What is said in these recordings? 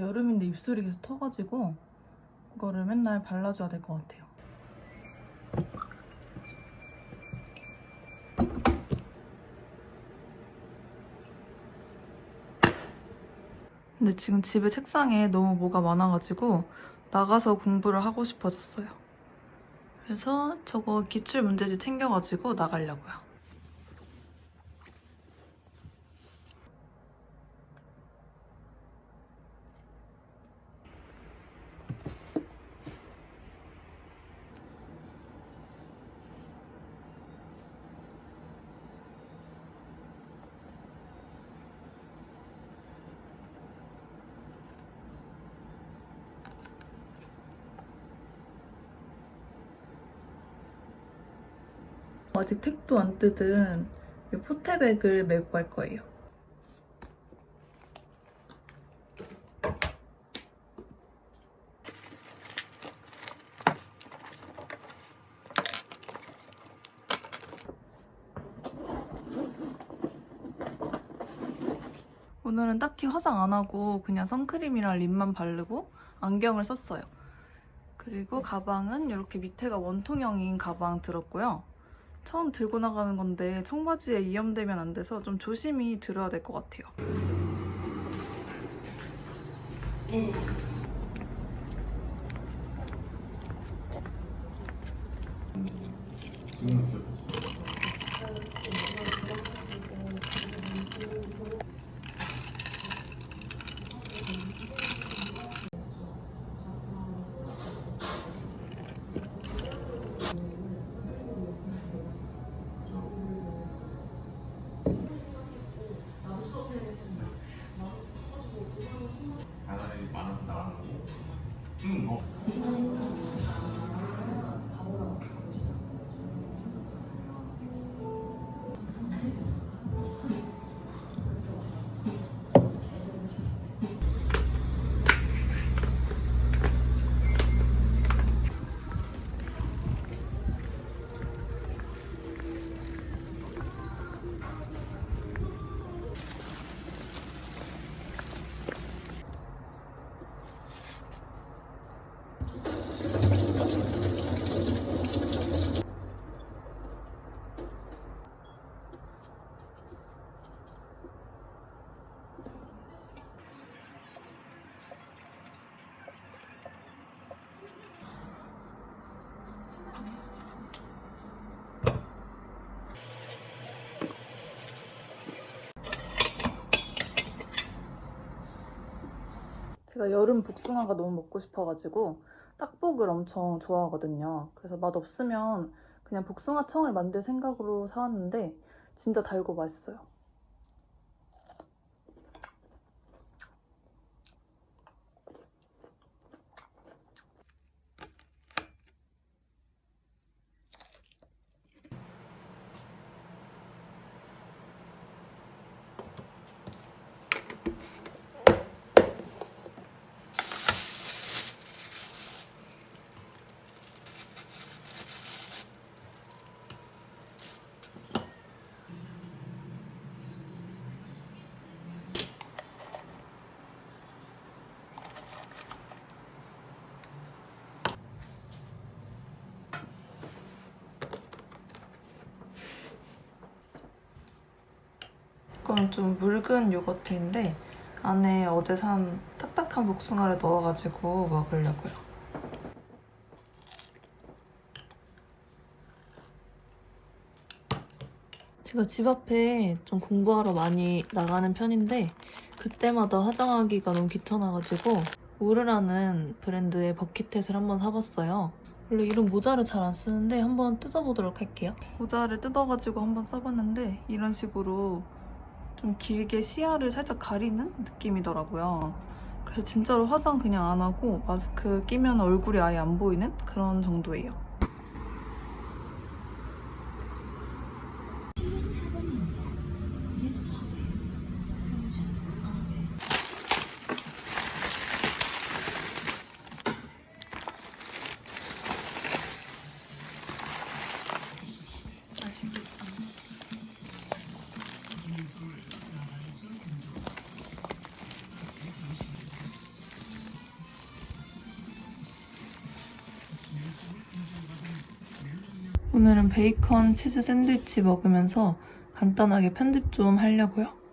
여름인데 입술이 계속 터가지고 이거를 맨날 발라줘야 될 것 같아요. 근데 지금 집에 책상에 너무 뭐가 많아가지고 나가서 공부를 하고 싶어졌어요. 그래서 저거 기출 문제지 챙겨가지고 나가려고요. 아직 택도 안 뜯은 이 포테백을 메고 갈 거예요. 오늘은 딱히 화장 안 하고 그냥 선크림이랑 립만 바르고 안경을 썼어요. 그리고 가방은 이렇게 밑에가 원통형인 가방 들었고요. 처음 들고 나가는 건데 청바지에 이염되면 안 돼서 좀 조심히 들어야 될 것 같아요. 지금은 기억했어. 다양한 많아서 나가는 거지. 응, 어. 제가 여름 복숭아가 너무 먹고 싶어가지고 딱복을 엄청 좋아하거든요. 그래서 맛 없으면 그냥 복숭아 청을 만들 생각으로 사왔는데 진짜 달고 맛있어요. 이건 좀 묽은 요거트인데 안에 어제 산 딱딱한 복숭아를 넣어가지고 먹으려고요. 제가 집 앞에 좀 공부하러 많이 나가는 편인데 그때마다 화장하기가 너무 귀찮아가지고 우르라는 브랜드의 버킷햇을 한번 사봤어요. 원래 이런 모자를 잘 안 쓰는데 한번 뜯어보도록 할게요. 모자를 뜯어가지고 한번 써봤는데 이런 식으로 좀 길게 시야를 살짝 가리는 느낌이더라고요. 그래서 진짜로 화장 그냥 안 하고 마스크 끼면 얼굴이 아예 안 보이는 그런 정도예요. 오늘은 베이컨 치즈 샌드위치 먹으면서 간단하게 편집 좀 하려고요.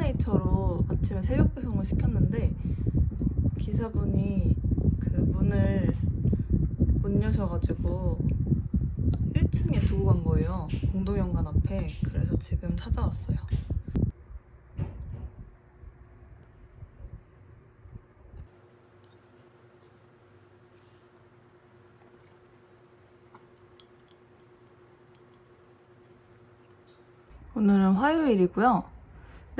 이거 헬로네이처로 아침에 새벽 배송을 시켰는데 기사분이 그 문을 못 여셔가지고 1층에 두고 간 거예요. 공동연관 앞에. 그래서 지금 찾아왔어요. 오늘은 화요일이고요.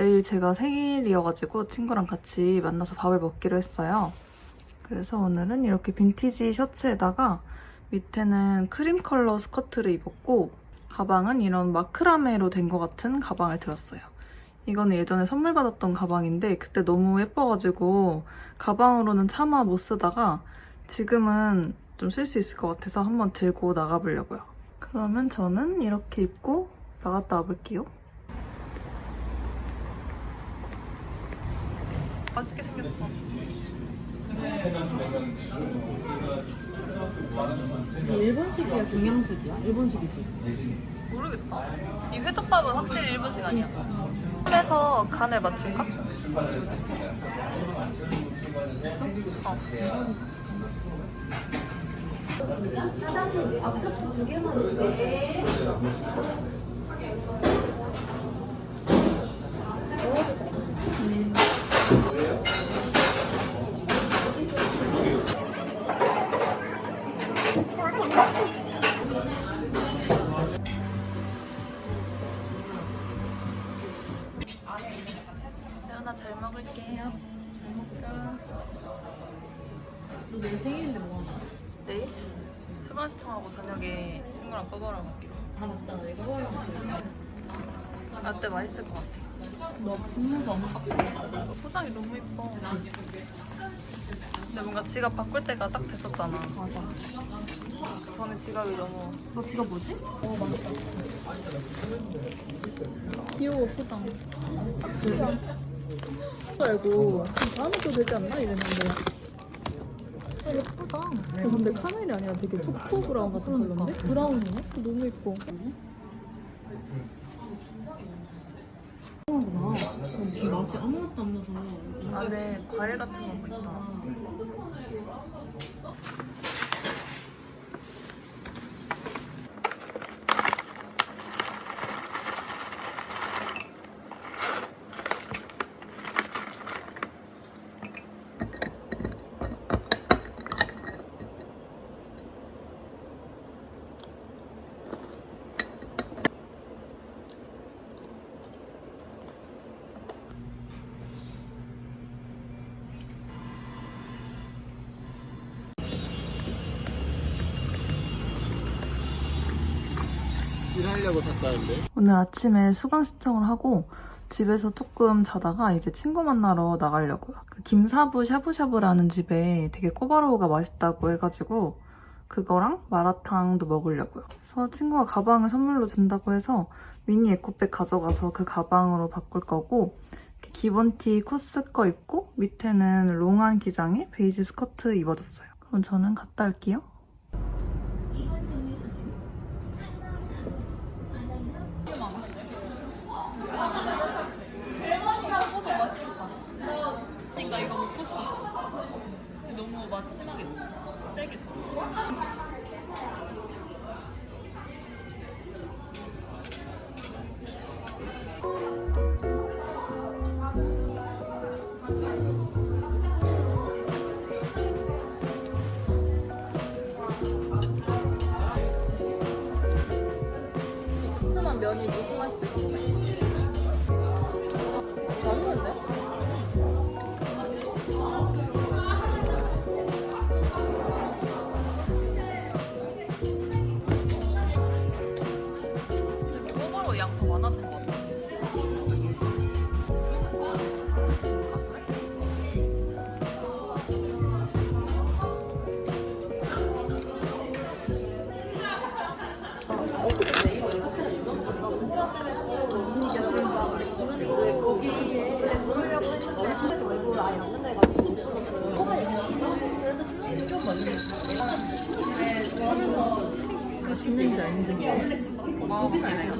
내일 제가 생일이어가지고 친구랑 같이 만나서 밥을 먹기로 했어요. 그래서 오늘은 이렇게 빈티지 셔츠에다가 밑에는 크림 컬러 스커트를 입었고 가방은 이런 마크라메로 된 것 같은 가방을 들었어요. 이거는 예전에 선물 받았던 가방인데 그때 너무 예뻐가지고 가방으로는 차마 못 쓰다가 지금은 좀 쓸 수 있을 것 같아서 한번 들고 나가보려고요. 그러면 저는 이렇게 입고 나갔다 와볼게요. 맛있게 생겼어. 일본식이야, 동양식이야? 일본식이지. 모르겠다. 이 회덮밥은 확실히 일본식 아니야. 손에서 간을 맞출까? 어. 연아 잘 먹을게요. 잘 먹자. 너 내일 생일인데 뭐 하나? 내일 수강 시청하고 저녁에 친구랑 꺼바랑 먹기로. 아, 맞다. 내가 허락을 라떼 맛있을 것 같아. 너 너무 빡세게 하지. 포장이 너무 예뻐. 근데 뭔가 지갑 바꿀 때가 딱 됐었잖아. 맞아. 전에 지갑이 너무 너 지가 뭐지? 어, 맞다. 귀여워 포장. 알고 다음에 또 되지 않나 이랬는데. 예쁘다. 근데 카멜이 아니라 되게 초코 브라운 같은 그러니까. 컬러인데? 브라운이네? 너무 예뻐. 하구나. 무슨 맛이 아무것도 안 나서. 안에 과일 같은 거 있다. 일하려고 샀다는데? 오늘 아침에 수강 신청을 하고 집에서 조금 자다가 이제 친구 만나러 나가려고요. 그 김사부 샤브샤브라는 집에 되게 꼬바로우가 맛있다고 해가지고 그거랑 마라탕도 먹으려고요. 그래서 친구가 가방을 선물로 준다고 해서 미니 에코백 가져가서 그 가방으로 바꿀 거고 기본 티 코스 거 입고 밑에는 롱한 기장에 베이지 스커트 입어줬어요. 그럼 저는 갔다 올게요. 그러니까 이거 먹고 싶었어. 근데 너무 맛 심하겠지? 세겠지? 아닌지 모르겠어. 고민 아니야?